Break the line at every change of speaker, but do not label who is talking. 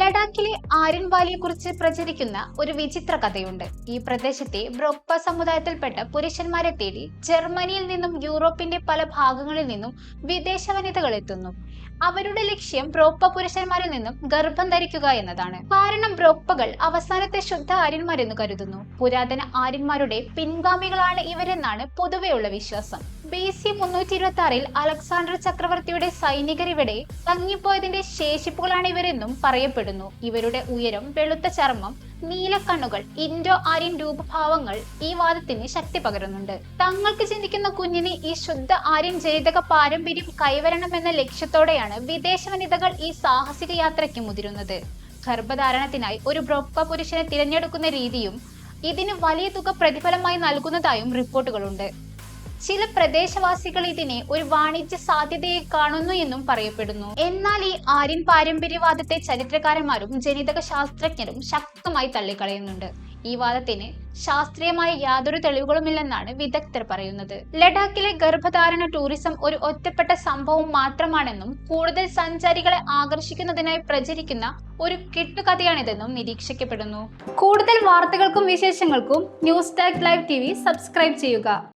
ലഡാക്കിലെ ആര്യൻ വാലിയെക്കുറിച്ച് പ്രചരിക്കുന്ന ഒരു വിചിത്ര കഥയുണ്ട്. ഈ പ്രദേശത്തെ ബ്രോക്പ സമുദായത്തിൽപ്പെട്ട പുരുഷന്മാരെ തേടി ജർമ്മനിയിൽ നിന്നും യൂറോപ്പിന്റെ പല ഭാഗങ്ങളിൽ നിന്നും വിദേശ വനിതകൾ എത്തുന്നു. അവരുടെ ലക്ഷ്യം ബ്രോപ്പ പുരുഷന്മാരിൽ നിന്നും ഗർഭം ധരിക്കുക എന്നതാണ്. കാരണം ബ്രോപ്പകൾ അവസാനത്തെ ശുദ്ധ ആര്യന്മാരെന്ന് കരുതുന്നു. പുരാതന ആര്യന്മാരുടെ പിൻഗാമികളാണ് ഇവരെന്നാണ് പൊതുവെയുള്ള വിശ്വാസം. ബി സി മുന്നൂറ്റി ഇരുപത്തി ആറിൽ അലക്സാണ്ടർ ചക്രവർത്തിയുടെ സൈനികർ ഇവിടെ തങ്ങിപ്പോയതിന്റെ ശേഷിപ്പുകളാണ് ഇവരെന്നും പറയപ്പെടുന്നു. ഇവരുടെ ഉയരം വെളുത്ത ചർമ്മം നീലക്കണ്ണുകൾ ഇൻഡോ ആര്യൻ രൂപഭാവങ്ങൾ ഈ വാദത്തിന് ശക്തി പകരുന്നുണ്ട്. തങ്ങൾക്ക് ചിന്തിക്കുന്ന കുഞ്ഞിന് ഈ ശുദ്ധ ആര്യൻ ജനിതക പാരമ്പര്യം കൈവരണമെന്ന ലക്ഷ്യത്തോടെയാണ് വിദേശ വനിതകൾ ഈ സാഹസിക യാത്രയ്ക്ക് മുതിരുന്നത്. ഗർഭധാരണത്തിനായി ഒരു ബ്രോക്ക പുരുഷനെ തിരഞ്ഞെടുക്കുന്ന രീതിയും ഇതിന് വലിയ തുക പ്രതിഫലമായി നൽകുന്നതായും റിപ്പോർട്ടുകളുണ്ട്. ചില പ്രദേശവാസികൾ ഇതിനെ ഒരു വാണിജ്യ സാധ്യതയെ കാണുന്നു എന്നും പറയപ്പെടുന്നു. എന്നാൽ ഈ ആര്യൻ പാരമ്പര്യവാദത്തെ ചരിത്രകാരന്മാരും ജനിതക ശാസ്ത്രജ്ഞരും ശക്തമായി തള്ളിക്കളയുന്നുണ്ട്. ഈ വാദത്തിന് ശാസ്ത്രീയമായ യാതൊരു തെളിവുകളുമില്ലെന്നാണ് വിദഗ്ധർ പറയുന്നത്. ലഡാക്കിലെ ഗർഭധാരണ ടൂറിസം ഒരു ഒറ്റപ്പെട്ട സംഭവം മാത്രമാണെന്നും കൂടുതൽ സഞ്ചാരികളെ ആകർഷിക്കുന്നതിനായി പ്രചരിക്കുന്ന ഒരു കെട്ടുകഥയാണിതെന്നും നിരീക്ഷിക്കപ്പെടുന്നു. കൂടുതൽ വാർത്തകൾക്കും വിശേഷങ്ങൾക്കും news tag live T subscribe ചെയ്യുക.